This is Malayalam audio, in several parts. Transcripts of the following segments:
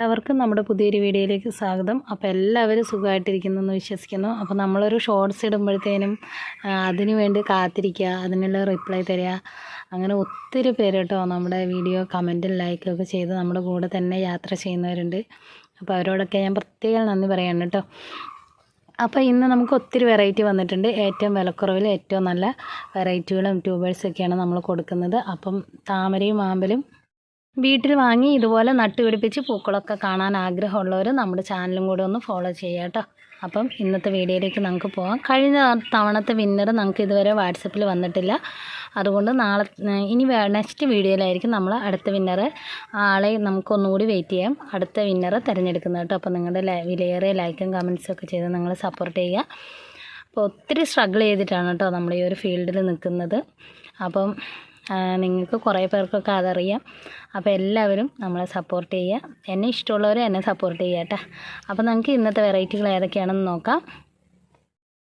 എല്ലാവർക്കും നമ്മുടെ പുതിയൊരു വീഡിയോയിലേക്ക് സ്വാഗതം. അപ്പോൾ എല്ലാവരും സുഖമായിട്ടിരിക്കുന്നു എന്ന് വിശ്വസിക്കുന്നു. അപ്പോൾ നമ്മളൊരു ഷോർട്സ് ഇടുമ്പോഴത്തേനും അതിനു വേണ്ടി കാത്തിരിക്കുക അതിനുള്ള റിപ്ലൈ തരിക. അങ്ങനെ ഒത്തിരി പേര് കേട്ടോ നമ്മുടെ വീഡിയോ കമന്റും ലൈക്കും ഒക്കെ ചെയ്ത് നമ്മുടെ കൂടെ തന്നെ യാത്ര ചെയ്യുന്നവരുണ്ട്. അപ്പോൾ അവരോടൊക്കെ ഞാൻ പ്രത്യേകം നന്ദി പറയാണ് കേട്ടോ. അപ്പോൾ ഇന്ന് നമുക്ക് ഒത്തിരി വെറൈറ്റി വന്നിട്ടുണ്ട്. ഏറ്റവും വിലക്കുറവിൽ ഏറ്റവും നല്ല വെറൈറ്റികളും ട്യൂബേഴ്സൊക്കെയാണ് നമ്മൾ കൊടുക്കുന്നത്. അപ്പം താമരയും ആമ്പലും വീട്ടിൽ വാങ്ങി ഇതുപോലെ നട്ടുപിടിപ്പിച്ച് പൂക്കളൊക്കെ കാണാൻ ആഗ്രഹമുള്ളവർ നമ്മുടെ ചാനലും കൂടെ ഒന്ന് ഫോളോ ചെയ്യുക കേട്ടോ. അപ്പം ഇന്നത്തെ വീഡിയോയിലേക്ക് നമുക്ക് പോകാം കഴിഞ്ഞ തവണത്തെ വിന്നർ നമുക്ക് ഇതുവരെ വാട്സപ്പിൽ വന്നിട്ടില്ല. അതുകൊണ്ട് നാളെ ഇനി നെക്സ്റ്റ് വീഡിയോയിലായിരിക്കും നമ്മൾ അടുത്ത വിന്നറെ ആളെ നമുക്കൊന്നുകൂടി വെയിറ്റ് ചെയ്യാം. അടുത്ത വിന്നറെ തിരഞ്ഞെടുക്കുന്നത് കേട്ടോ. അപ്പോൾ നിങ്ങളുടെ വിലയേറിയ ലൈക്കും കമൻസും ഒക്കെ ചെയ്ത് നിങ്ങൾ സപ്പോർട്ട് ചെയ്യുക. അപ്പോൾ ഒത്തിരി സ്ട്രഗിൾ ചെയ്തിട്ടാണ് കേട്ടോ നമ്മൾ ഈ ഒരു ഫീൽഡിൽ നിൽക്കുന്നത്. അപ്പം നിങ്ങൾക്ക് കുറേ പേർക്കൊക്കെ അതറിയാം. അപ്പോൾ എല്ലാവരും നമ്മളെ സപ്പോർട്ട് ചെയ്യുക. എന്നെ ഇഷ്ടമുള്ളവർ എന്നെ സപ്പോർട്ട് ചെയ്യുക കേട്ടോ. അപ്പോൾ നമുക്ക് ഇന്നത്തെ വെറൈറ്റികൾ ഏതൊക്കെയാണെന്ന് നോക്കാം.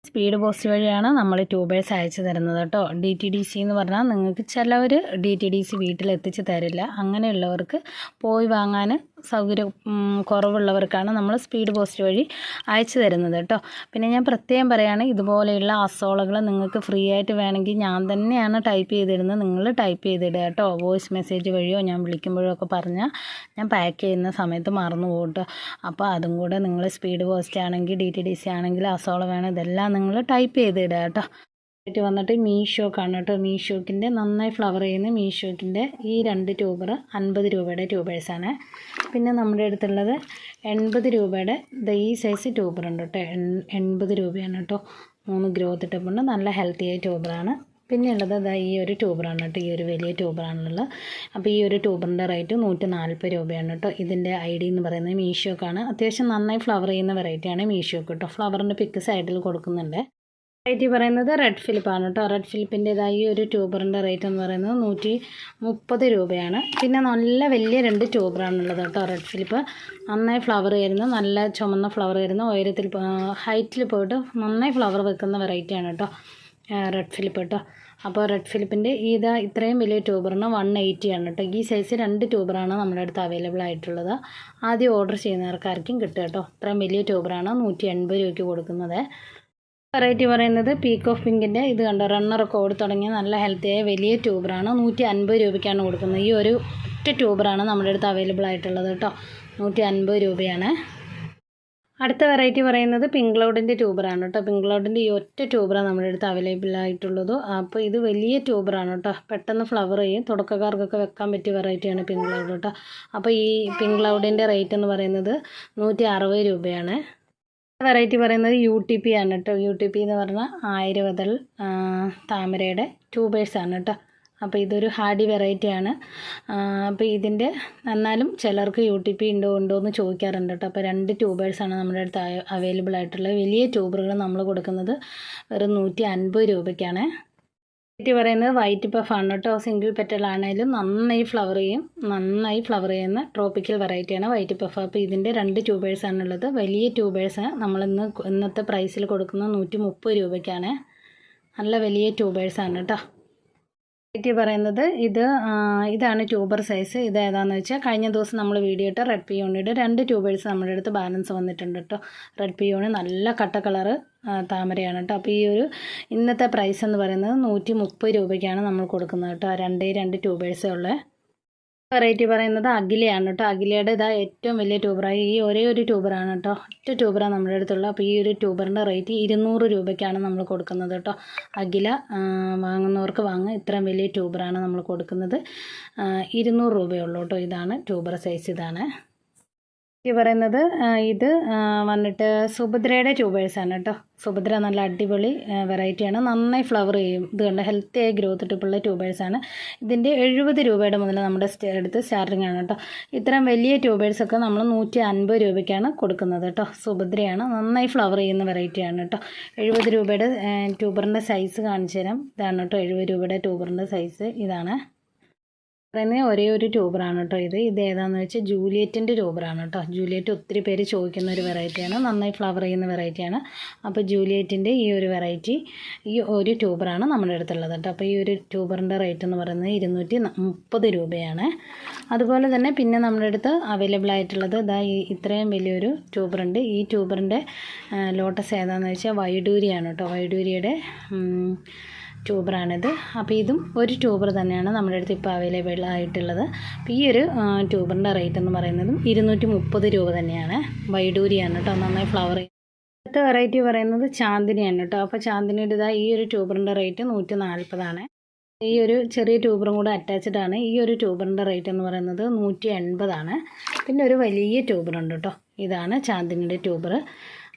സ്പീഡ് പോസ്റ്റ് വഴിയാണ് നമ്മൾ ട്യൂബേഴ്സ് അയച്ചു തരുന്നത് കേട്ടോ. ഡി ടി ഡി സി എന്ന് പറഞ്ഞാൽ നിങ്ങൾക്ക് ചിലവർ ഡി ടി ഡി സി വീട്ടിൽ എത്തിച്ച് തരില്ല. അങ്ങനെയുള്ളവർക്ക് പോയി വാങ്ങാൻ സൗകര്യം കുറവുള്ളവർക്കാണ് നമ്മൾ സ്പീഡ് പോസ്റ്റ് വഴി അയച്ചു തരുന്നത് കേട്ടോ. പിന്നെ ഞാൻ പ്രത്യേകം പറയുകയാണ് ഇതുപോലെയുള്ള അസോളകൾ നിങ്ങൾക്ക് ഫ്രീ ആയിട്ട് വേണമെങ്കിൽ ഞാൻ തന്നെയാണ് ടൈപ്പ് ചെയ്തിരുന്നത് നിങ്ങൾ ടൈപ്പ് ചെയ്തിടുക കേട്ടോ. വോയിസ് മെസ്സേജ് വഴിയോ ഞാൻ വിളിക്കുമ്പോഴോ ഒക്കെ പറഞ്ഞാൽ ഞാൻ പാക്ക് ചെയ്യുന്ന സമയത്ത് മറന്നു പോകട്ടെ അപ്പോൾ അതും കൂടെ നിങ്ങൾ സ്പീഡ് പോസ്റ്റ് ആണെങ്കിൽ ഡി ടി ഡി സി ആണെങ്കിൽ അസോള വേണം. ഇതെല്ലാം നിങ്ങൾ ടൈപ്പ് ചെയ്തിടുക കേട്ടോ. ആയിട്ട് വന്നിട്ട് മീഷോക്കാണ് കേട്ടോ മീഷോക്കിന്റെ നന്നായി ഫ്ലവർ ചെയ്യുന്ന മീഷോക്കിന്റെ ഈ രണ്ട് ട്യൂബർ അൻപത് രൂപയുടെ ട്യൂബേഴ്സാണ് പിന്നെ നമ്മുടെ അടുത്തുള്ളത് എൺപത് രൂപയുടെ ദ ഈ സൈസ് ട്യൂബറുണ്ട് കേട്ടോ എൺ- എൺപത് രൂപയാണ് കേട്ടോ മൂന്ന് ഗ്രോത്ത് ടിപ്പുണ്ട് നല്ല ഹെൽത്തി ആയ ട്യൂബറാണ് പിന്നെ ഉള്ളത് ദാ ഈ ഒരു ട്യൂബറാണ് കേട്ടോ ഈ ഒരു വലിയ ട്യൂബറാണുള്ളത് അപ്പോൾ ഈ ഒരു ട്യൂബറിന്റെ റേറ്റ് നൂറ്റി നാൽപ്പത് രൂപയാണ് കേട്ടോ ഇതിന്റെ ഐ ഡി എന്ന് പറയുന്നത് മീഷോക്കാണ്. അത്യാവശ്യം നന്നായി ഫ്ലവർ ചെയ്യുന്ന വെറൈറ്റിയാണ് മീഷോക്ക് കേട്ടോ ഫ്ലവറിന്റെ പിക്ക് സൈഡിൽ കൊടുക്കുന്നുണ്ട്. വെറൈറ്റി പറയുന്നത് റെഡ് ഫിലിപ്പാണ് കേട്ടോ റെഡ് ഫിലിപ്പിന്റെതായി ഒരു ട്യൂബറിന്റെ റേറ്റ് എന്ന് പറയുന്നത് നൂറ്റി മുപ്പത് രൂപയാണ്. പിന്നെ നല്ല വലിയ രണ്ട് ട്യൂബറാണുള്ളത് കേട്ടോ റെഡ് ഫിലിപ്പ് നന്നായി ഫ്ലവർ വരുന്ന. നല്ല ചുമന്ന ഫ്ലവർ വരുന്ന. ഉയരത്തിൽ ഹൈറ്റിൽ പോയിട്ട് നന്നായി ഫ്ലവർ വെക്കുന്ന വെറൈറ്റിയാണ് കേട്ടോ റെഡ് ഫിലിപ്പ് കേട്ടോ അപ്പോൾ റെഡ് ഫിലിപ്പിന്റെ ഇതാ ഇത്രയും വലിയ ട്യൂബറിന് വൺ എയ്റ്റി ആണ് കേട്ടോ ഈ സൈസ് രണ്ട് ട്യൂബറാണ് നമ്മുടെ അടുത്ത് അവൈലബിൾ ആയിട്ടുള്ളത്. ആദ്യം ഓർഡർ ചെയ്യുന്നവർക്കാർക്കും കിട്ടുക കേട്ടോ ഇത്രയും വലിയ ട്യൂബറാണ് നൂറ്റി എൺപത് രൂപയ്ക്ക് കൊടുക്കുന്നത്. വെറൈറ്റി പറയുന്നത് പീക്ക് ഓഫ് പിങ്കിന്റെ ഇത് കണ്ടോ? റണ്ണറൊക്കെ ഓടി തുടങ്ങിയ നല്ല ഹെൽത്തിയായ വലിയ ട്യൂബറാണ് നൂറ്റി അൻപത് രൂപയ്ക്കാണ് കൊടുക്കുന്നത്. ഈ ഒരു ഒറ്റ ട്യൂബറാണ് നമ്മുടെ അടുത്ത് അവൈലബിൾ ആയിട്ടുള്ളത് കേട്ടോ. നൂറ്റി അൻപത് രൂപയാണ്. അടുത്ത വെറൈറ്റി പറയുന്നത് പിങ്ക് ക്ലൗഡിന്റെ ട്യൂബറാണ് കേട്ടോ. പിങ്ക് ക്ലൗഡിന്റെ ഈ ഒറ്റ ട്യൂബറാണ് നമ്മുടെ അടുത്ത് അവൈലബിൾ ആയിട്ടുള്ളത്. അപ്പോൾ ഇത് വലിയ ട്യൂബറാണ് കേട്ടോ. പെട്ടെന്ന് ഫ്ലവർ ചെയ്യും. തുടക്കക്കാർക്കൊക്കെ വെക്കാൻ പറ്റിയ വെറൈറ്റിയാണ് പിങ്ക് ക്ലൗഡ് കേട്ടോ. അപ്പോൾ ഈ പിങ്ക് ക്ലൗഡിന്റെ റേറ്റ് എന്ന് പറയുന്നത് നൂറ്റി രൂപയാണ്. വെറൈറ്റി പറയുന്നത് യു ടി പി ആണ് കേട്ടോ. യു ടി പി എന്ന് പറഞ്ഞാൽ ആയിരം താമരയുടെ ട്യൂബേഴ്സാണ് കേട്ടോ. അപ്പോൾ ഇതൊരു ഹാർഡി വെറൈറ്റിയാണ് അപ്പോൾ ഇതിന്റെ എന്നാലും ചിലർക്ക് യു ടി പി ഉണ്ടോ ഉണ്ടോ എന്ന് ചോദിക്കാറുണ്ട് കേട്ടോ. അപ്പോൾ രണ്ട് ട്യൂബേഴ്സാണ് നമ്മുടെ അടുത്ത് അവൈലബിൾ ആയിട്ടുള്ളത് വലിയ ട്യൂബറുകൾ നമ്മൾ കൊടുക്കുന്നത് വെറും നൂറ്റി അൻപത് രൂപയ്ക്കാണ്. വെറൈറ്റി പറയുന്നത് വൈറ്റ് പഫാണ് കേട്ടോ സിംഗിൾ പെറ്റൽ ആണെങ്കിലും നന്നായി ഫ്ലവർ ചെയ്യും. നന്നായി ഫ്ലവർ ചെയ്യുന്ന ട്രോപ്പിക്കൽ വെറൈറ്റിയാണ് വൈറ്റ് പഫ് അപ്പോൾ ഇതിന്റെ രണ്ട് ട്യൂബേഴ്സാണ് ഉള്ളത് വലിയ ട്യൂബേഴ്സ് നമ്മളിന്ന് ഇന്നത്തെ പ്രൈസിൽ കൊടുക്കുന്നത് നൂറ്റി മുപ്പത് രൂപയ്ക്കാണ്. നല്ല വലിയ ട്യൂബേഴ്സാണ് കേട്ടോ വെറൈറ്റി പറയുന്നത് ഇത് ഇതാണ് ട്യൂബർ സൈസ് ഇത് ഏതാണെന്ന് വെച്ചാൽ കഴിഞ്ഞ ദിവസം നമ്മൾ വീഡിയോ ഇട്ട റെഡ് പിയോണിയുടെ രണ്ട് ട്യൂബേഴ്സ് നമ്മുടെ അടുത്ത് ബാലൻസ് വന്നിട്ടുണ്ട് കേട്ടോ റെഡ് പിയോണി നല്ല കട്ട കളറ് താമരയാണ് കേട്ടോ അപ്പോൾ ഈ ഒരു ഇന്നത്തെ പ്രൈസ് എന്ന് പറയുന്നത് നൂറ്റി രൂപയ്ക്കാണ് നമ്മൾ കൊടുക്കുന്നത് കേട്ടോ രണ്ടേ രണ്ട് ട്യൂബേഴ്സേ ഉള്ളത് വെറൈറ്റി പറയുന്നത് അഖിലയാണ് കേട്ടോ അഖിലയുടെ ഇതാ ഏറ്റവും വലിയ ട്യൂബറായി ഈ ഒരേ ഒരു ട്യൂബറാണ് കേട്ടോ ഒറ്റ ട്യൂബറാണ് നമ്മുടെ അടുത്തുള്ളത്. അപ്പോൾ ഈ ഒരു ട്യൂബറിന്റെ റേറ്റ് ഇരുന്നൂറ് രൂപയ്ക്കാണ് നമ്മൾ കൊടുക്കുന്നത് കേട്ടോ അഖില വാങ്ങുന്നവർക്ക് വാങ്ങുക. ഇത്രയും വലിയ ട്യൂബറാണ് നമ്മൾ കൊടുക്കുന്നത്. ഇരുന്നൂറ് രൂപയുള്ളൂ കേട്ടോ ഇതാണ് ട്യൂബർ സൈസ് ഇതാണ്. ഈ പറയുന്നത് ഇത് വന്നിട്ട് സുഭദ്രയുടെ ട്യൂബേഴ്സാണ് കേട്ടോ. സുഭദ്ര നല്ല അടിപൊളി വെറൈറ്റിയാണ്. നന്നായി ഫ്ലവർ ചെയ്യും. ഇത് കണ്ട് ഹെൽത്തി ആയി ഗ്രോത്ത് ടിപ്പുള്ള ട്യൂബേഴ്സാണ്. ഇതിന്റെ എഴുപത് രൂപയുടെ മുതൽ നമ്മുടെ അടുത്ത് സ്റ്റാർട്ടിംഗ് ആണ് കേട്ടോ. ഇത്രയും വലിയ ട്യൂബേഴ്സൊക്കെ നമ്മൾ നൂറ്റി അൻപത് രൂപയ്ക്കാണ് കൊടുക്കുന്നത് കേട്ടോ. സുഭദ്രയാണ്. നന്നായി ഫ്ലവർ ചെയ്യുന്ന വെറൈറ്റിയാണ് കേട്ടോ. എഴുപത് രൂപയുടെ ട്യൂബറിന്റെ സൈസ് കാണിച്ചു തരാം ഇതാണ് കേട്ടോ എഴുപത് രൂപയുടെ ട്യൂബറിന്റെ സൈസ്. ഇതാണ് പറയുന്നത് ഒരേ ഒരു ട്യൂബറാണ് കേട്ടോ ഇത്. ഇത് ഏതാണെന്ന് വെച്ചാൽ ജൂലിയറ്റിന്റെ ട്യൂബറാണ് കേട്ടോ. ജൂലിയറ്റ് ഒത്തിരി പേര് ചോദിക്കുന്ന ഒരു വെറൈറ്റിയാണ് നന്നായി ഫ്ലവർ ചെയ്യുന്ന വെറൈറ്റിയാണ് അപ്പോൾ ജൂലിയറ്റിന്റെ ഈ ഒരു വെറൈറ്റി ഈ ഒരു ട്യൂബറാണ് നമ്മുടെ അടുത്തുള്ളത് കേട്ടോ. അപ്പോൾ ഈ ഒരു ട്യൂബറിന്റെ റേറ്റ് എന്ന് പറയുന്നത് ഇരുന്നൂറ്റി മുപ്പത് രൂപയാണ്. അതുപോലെ തന്നെ പിന്നെ നമ്മുടെ അടുത്ത് അവൈലബിൾ ആയിട്ടുള്ളത് ഇതാ ഈ ഇത്രയും വലിയൊരു ട്യൂബറുണ്ട്. ഈ ട്യൂബറിന്റെ ലോട്ടസ് ഏതാണെന്ന് വെച്ചാൽ വൈഡൂരിയാണ് കേട്ടോ. വൈഡൂരിയുടെ ട്യൂബറാണിത്. അപ്പോൾ ഇതും ഒരു ട്യൂബർ തന്നെയാണ് നമ്മുടെ അടുത്ത് ഇപ്പോൾ അവൈലബിൾ ആയിട്ടുള്ളത്. അപ്പോൾ ഈ ഒരു ട്യൂബറിന്റെ റേറ്റ് എന്ന് പറയുന്നതും ഇരുന്നൂറ്റി മുപ്പത് രൂപ തന്നെയാണ്. വൈഡൂരിയാണ് കേട്ടോ നന്നായി ഫ്ലവർ അടുത്ത വെറൈറ്റി പറയുന്നത് ചാന്ദിനിയാണ് കേട്ടോ അപ്പോൾ ചാന്ദിനിയുടെ ഇതാ ഈ ഒരു ട്യൂബറിന്റെ റേറ്റ് നൂറ്റി നാൽപ്പതാണ് ഈ ഒരു ചെറിയ ട്യൂബറും കൂടെ അറ്റാച്ച്ഡ് ആണ്. ഈ ഒരു ട്യൂബറിന്റെ റേറ്റ് എന്ന് പറയുന്നത് നൂറ്റി എൺപതാണ് പിന്നെ ഒരു വലിയ ട്യൂബറുണ്ട് കേട്ടോ ഇതാണ് ചാന്ദിനിയുടെ ട്യൂബർ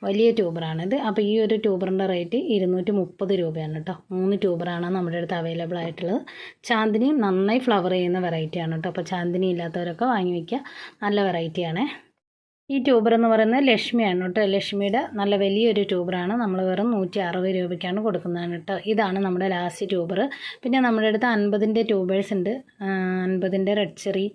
വലിയ ട്യൂബറാണിത് അപ്പോൾ ഈ ഒരു ട്യൂബറിന്റെ റേറ്റ് ഇരുന്നൂറ്റി മുപ്പത് രൂപയാണ് കേട്ടോ. മൂന്ന് ട്യൂബറാണ് നമ്മുടെ അടുത്ത് അവൈലബിൾ ആയിട്ടുള്ളത്. ചാന്ദിനി നന്നായി ഫ്ലവർ ചെയ്യുന്ന വെറൈറ്റിയാണ് കേട്ടോ. അപ്പോൾ ചാന്ദിനി ഇല്ലാത്തവരൊക്കെ വാങ്ങി വയ്ക്കുക നല്ല വെറൈറ്റിയാണ് ഈ ട്യൂബർ എന്ന് പറയുന്നത് ലക്ഷ്മിയാണ് കേട്ടോ. ലക്ഷ്മിയുടെ നല്ല വലിയൊരു ട്യൂബറാണ്. നമ്മൾ വെറും നൂറ്റി അറുപത് രൂപയ്ക്കാണ് കൊടുക്കുന്നതാണ് കേട്ടോ. ഇതാണ് നമ്മുടെ ലാസ്റ്റ് ട്യൂബർ. പിന്നെ നമ്മുടെ അടുത്ത് അൻപതിന്റെ ട്യൂബേഴ്സ് ഉണ്ട്. അൻപതിന്റെ റെഡ് ചെറി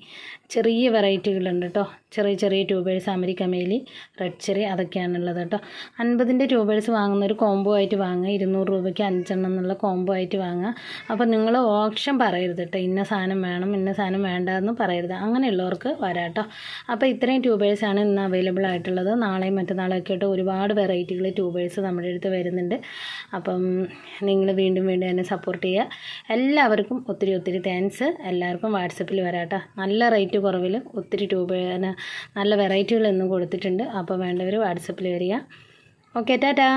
ചെറിയ വെറൈറ്റികളുണ്ട് കേട്ടോ. ചെറിയ ചെറിയ ട്യൂബേഴ്സ് അമേരിക്ക മേലി റെഡ് ചെറി അതൊക്കെയാണുള്ളത് കേട്ടോ. അൻപതിന്റെ ട്യൂബേഴ്സ് വാങ്ങുന്ന ഒരു കോംബോ ആയിട്ട് വാങ്ങുക. ഇരുന്നൂറ് രൂപയ്ക്ക് അഞ്ചെണ്ണം എന്നുള്ള കോംബോ ആയിട്ട് വാങ്ങുക. അപ്പോൾ നിങ്ങൾ ഓപ്ഷൻ പറയരുത് കേട്ടോ. ഇന്ന സാധനം വേണം ഇന്ന സാധനം വേണ്ട എന്ന് പറയരുത്. അങ്ങനെയുള്ളവർക്ക് വരാം കേട്ടോ. അപ്പോൾ ഇത്രയും ട്യൂബേഴ്സാണ് ഇന്ന് അവൈലബിൾ ആയിട്ടുള്ളത്. നാളെയും മറ്റന്നാളെയും ഒക്കെ ആയിട്ട് ഒരുപാട് വെറൈറ്റികൾ ട്യൂബേഴ്സ് നമ്മുടെ അടുത്ത് വരുന്നുണ്ട്. അപ്പം നിങ്ങൾ വീണ്ടും വീണ്ടും എന്നെ സപ്പോർട്ട് ചെയ്യുക. എല്ലാവർക്കും ഒത്തിരി ഒത്തിരി താങ്ക്സ് എല്ലാവർക്കും വാട്സപ്പിൽ വരാട്ടോ നല്ല റേറ്റ് കുറവിൽ ഒത്തിരി ട്യൂബ് നല്ല വെറൈറ്റികൾ ഇന്നും കൊടുത്തിട്ടുണ്ട്. അപ്പോൾ വേണ്ടവർ വാട്സപ്പിൽ വരിക. ഓക്കെ ടാറ്റാ